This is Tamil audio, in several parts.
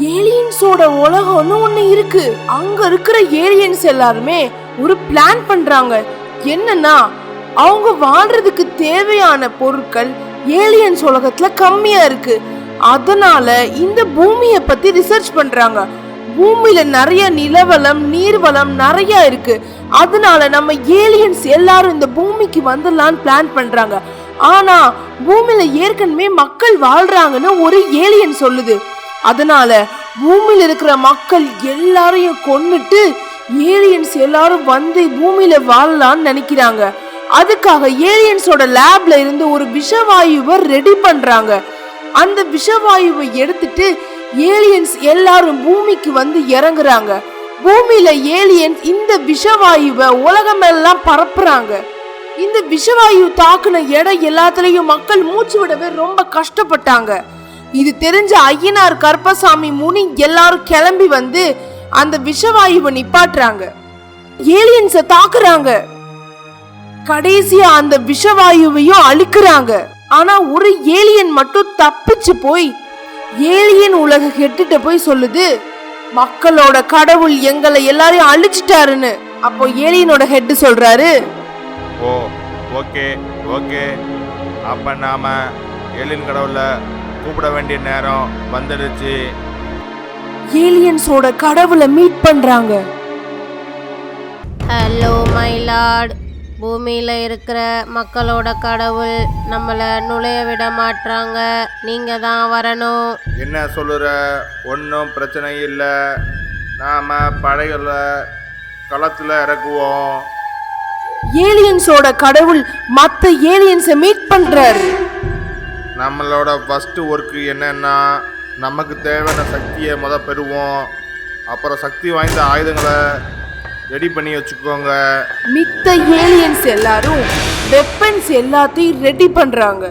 ஏலியன்ஸோட உலகம்னு ஒண்ணு இருக்கு. அங்க இருக்கிற ஏலியன்ஸ் எல்லாருமே ஒரு பிளான் பண்றாங்க. என்னன்னா அவங்க வாழ்றதுக்கு தேவையான பொருட்கள் ஏலியன்ஸ் உலகத்துல கம்மியா இருக்கு. அதனால இந்த பூமியை பத்தி ரிசர்ச் பண்றாங்க. பூமியில நிறைய நிலவளம் நீர்வளம் நிறைய இருக்கு. அதனால நம்ம ஏலியன்ஸ் எல்லாரும் இந்த பூமிக்கு வந்துடலான்னு பிளான் பண்றாங்க. ஆனா பூமியில ஏற்கனவே மக்கள் வாழ்றாங்கன்னு ஒரு ஏலியன் சொல்லுது. அதனால பூமியில இருக்கிற மக்கள் எல்லாரையும் கொன்னுட்டு ஏலியன்ஸ் எல்லாரும் வந்து பூமியில வாழலாம்னு நினைக்கிறாங்க. அதுக்காக ஏலியன்ஸோட லேப்ல இருந்து ஒரு விஷவாயுவை ரெடி பண்றாங்க. அந்த விஷவாயுவை எடுத்துட்டு ஏலியன்ஸ் எல்லாரும் பூமிக்கு வந்து இறங்குறாங்க. பூமியில ஏலியன்ஸ் இந்த விஷவாயுவை உலகமெல்லாம் பரப்புறாங்க. இந்த விஷவாயு தாக்குன இடம் எல்லாத்துலயும் மக்கள் மூச்சு விடவே ரொம்ப கஷ்டப்பட்டாங்க. இது தெரிஞ்ச ஐயனார் கருப்பசாமி முனி எல்லாரும் கிளம்பி வந்து அந்த விஷவாயுவை நிப்பாட்டுறாங்க. ஏலியன்ஸை தாக்குறாங்க. கடைசியா அந்த விஷவாயுவையும் அழிக்கிறாங்க. ஆனா ஒரு ஏலியன் மட்டும் தப்பிச்சு போய் ஏலியன் உலக கெட்டுட்டு போய் சொல்லுது மக்களோட கடவுள் எங்களை எல்லாரையும் அழிச்சிட்டாருன்னு. அப்போ ஏலியனோட ஹெட் சொல்றாரு. ஓ ஓகே ஓகே அப்போ நாம் ஏலியன் கடவுளை கூப்பிட வேண்டிய நேரம் வந்துடுச்சு. ஏலியன்ஸோட கடவுளை மீட் பண்றாங்க. ஹலோ மை லார்ட் பூமியில் இருக்கிற மக்களோட கடவுள் நம்மளை நுழைய விட மாட்றாங்க. நீங்கள் தான் வரணும். என்ன சொல்லுற? ஒன்றும் பிரச்சனை இல்லை. நாம் படைகளை களத்தில் இறக்குவோம். ஏலியன்ஸோட கடவுள் மத்த ஏலியன்ஸை மீட் பண்றாரு. நம்மளோட ஃபஸ்ட்டு ஒர்க்கு என்னன்னா நமக்கு தேவையான சக்தியை முத பெறுவோம். அப்புறம் சக்தி வாய்ந்த ஆயுதங்களை ரெடி பண்ணி வச்சுக்கோங்க. மித்த ஏலியன்ஸ் எல்லாரும் வெப்பன்ஸ் எல்லாத்தையும் ரெடி பண்றாங்க.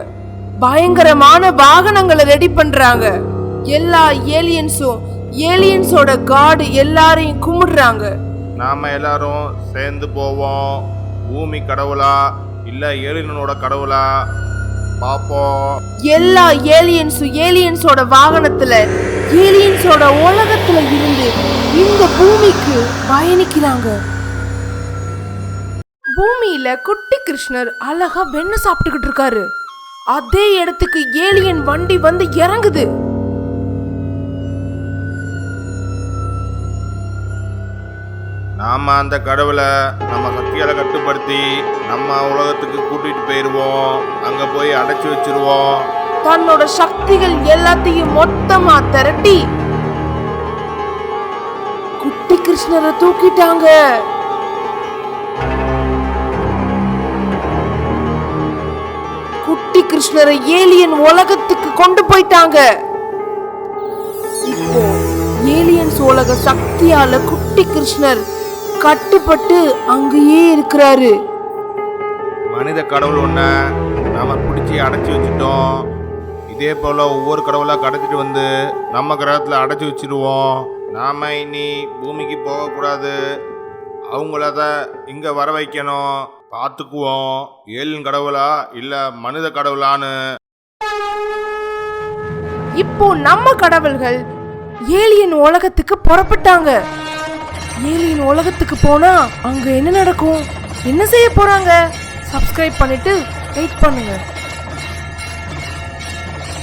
பயங்கரமான வாகனங்களை ரெடி பண்றாங்க. எல்லா ஏலியன்ஸும் ஏலியன்ஸோட காடு எல்லாரையும் கும்பிடுறாங்க. நாம் எல்லாரும் சேர்ந்து போவோம். பூமி கடவுளா இல்லை ஏலியனோட கடவுளா? பாப்போம் எல்லா ஏலியன்ஸும் ஏலியன்ஸோட வாகனத்துல ஏலியன்ஸோட உலகத்துல இருந்து இந்த பூமிக்கு பயணிக்கிறாங்க. பூமியில குட்டி கிருஷ்ணர் அழகா வெண்ணெய் சாப்பிட்டுக்கிட்டு இருக்காரு. அதே இடத்துக்கு ஏலியன் வண்டி வந்து இறங்குது. நாம் அந்த கடவுளை நம்ம சக்தியால் கட்டுப்படுத்தி நம்ம உலகத்துக்கு கூட்டிகிட்டு போயிடுவோம் அங்கே போய் அடைச்சி வச்சிருவோம். தன்னோட சக்திகள் எல்லாத்தையும் மொத்தமா திரட்டி குட்டி கிருஷ்ணரை தூக்கிட்டாங்க. குட்டி கிருஷ்ணரை ஏலியன் உலகத்துக்கு கொண்டு போயிட்டாங்க. இப்போ ஏலியன்ஸ் உலக சக்தியால குட்டி கிருஷ்ணர் கட்டுப்பட்டு அங்கேயே இருக்கிறாரு. மனித கடவுள் ஒன்றை நாம் பிடிச்சி அடைச்சி வச்சுட்டோம். இதே போல் ஒவ்வொரு கடவுளாக கடத்திட்டு வந்து நம்ம கிரகத்தில் அடைச்சி வச்சிருவோம். நாம் இனி பூமிக்கு போகக்கூடாது. அவங்கள தான் இங்கே வர வைக்கணும். பார்த்துக்குவோம். ஏழின் கடவுளா இல்லை மனித கடவுளான்னு. இப்போ நம்ம கடவுள்கள் ஏலியன் உலகத்துக்கு புறப்பட்டாங்க. ஏலியன் உலகத்துக்கு போனா அங்க என்ன நடக்கும்? என்ன செய்ய போறாங்க? சப்ஸ்கிரைப் பண்ணிட்டு வெயிட் பண்ணுங்க.